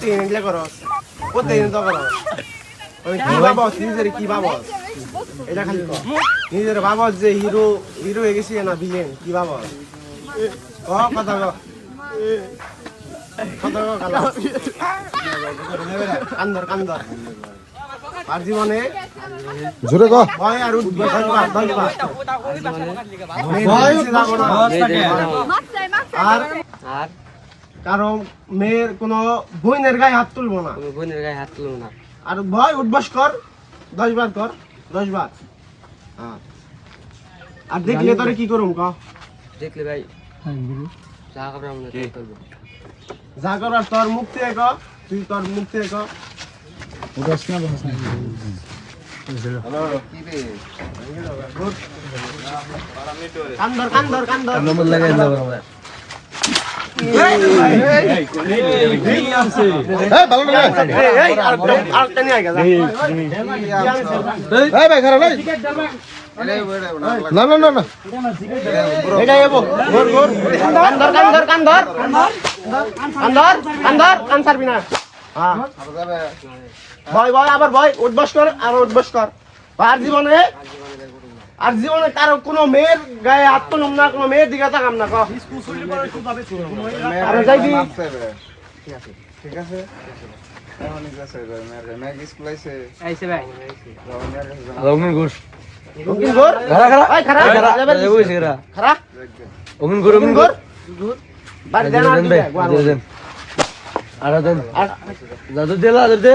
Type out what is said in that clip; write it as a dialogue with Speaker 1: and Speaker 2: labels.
Speaker 1: তিন এগুলা করো প্রত্যেকদিন তো করো আমি কি ভাবস? নিজের কি ভাবস? এটা খালি। নিজের ভাবস যে হিরো হিরো হয়ে গেছি না ভিলেন কি ভাবস? ক কথা ক। কথা ক কালা। কান্দর কান্দর। আর জীবনে?
Speaker 2: জোরে কহ
Speaker 1: ভয় আর উঠবে ধন্যবাদ ধন্যবাদ ভয় আর?
Speaker 3: আর?
Speaker 1: কারণ মেয়ের কোনো বোনের গায়ে হাত তুলবো না।
Speaker 3: তুমি বোনের গায়ে হাত তুলো না।
Speaker 1: আর ভয় উঠবাস কর দশ বার কর দশ বার। হ্যাঁ। আর দেখলে তোরে কি করুম ক?
Speaker 3: দেখলে ভাই যা খাবার আমরা তাই করব।
Speaker 1: যা করবার তোর মুখ থেকে ক তুই তোর মুখ থেকে ক। কান্দর কান্দর কান্দর।
Speaker 2: এই না
Speaker 1: আরেকটা- আরেকটা নিয়ে আয় গা, যা।
Speaker 2: এই ভাই খারাপ এই না না না না
Speaker 1: হ্যাঁ ভয় ভয় আবার ভয় উঠবস কর আর উঠবস কর আর জীবনে আর জীবনে কারও কোনো মেয়ের গায়ে হাত তুলুম না কোনো মেয়ের দিকে তাকাম না আরে যাইবি।
Speaker 4: ঠিক আছে
Speaker 1: আর
Speaker 4: দাদু দিলা দাদু দে।